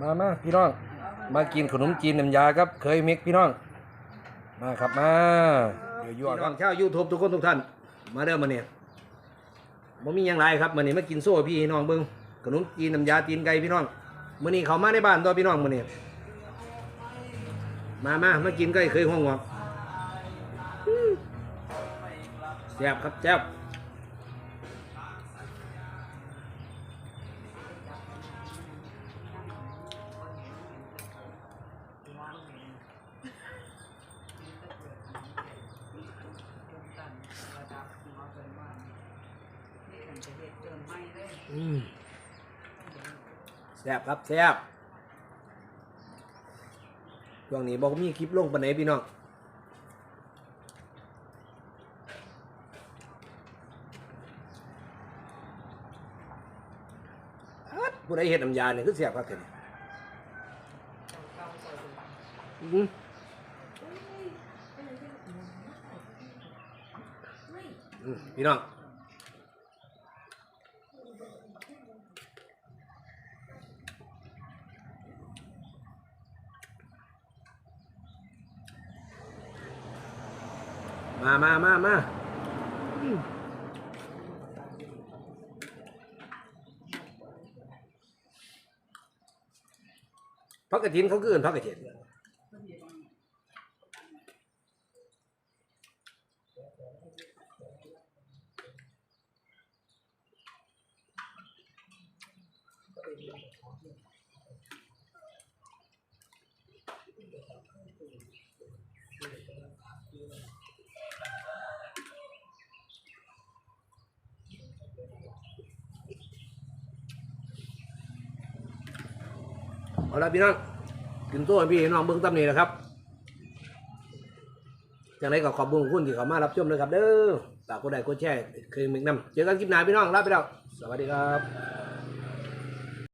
มามาพี่น้อง มากินขนมจีนน้ำยาครับ เคยเมิกพี่น้อง มาครับมาเดี๋ยวยั่วกันชาวยูทูบทุกคนทุกท่าน มาเด้อมมาเนี่ยบ่มีหยังไรครับมื้อนี้มากินโซ่พี่น้องเบิ่งขนมจีนน้ำยาตีนไก่พี่น้องมื้อนี้เขามาในบ้านตัวพี่น้องมื้อนี้มามามากินไก่เคยห้องหวกอื้อแซ่บครับแซ่บ อืมแซ่บครับแซ่บช่วงนี้บอกมีคลิปลงปานไหนพี่น้องฮัดผู้ใดเห็ดน้ำยาเนี่ยคือแซ่บครับเถอะเนี่ยอืมอืมพี่น้อง มามามามาพักกระถินเขาคืออื่นพักกระถิน เอาละพี่น้องกินตัวพี่น้องเบื้องต้นนี้นะครับอย่างไรก็ขอบคุณคุณที่เข้ามารับชมเลยครับ เด้อฝากกดไลค์กดแชร์เคยมิกนำเจอกันคลิปหน้าพี่น้องลาไปแล้วสวัสดีครับ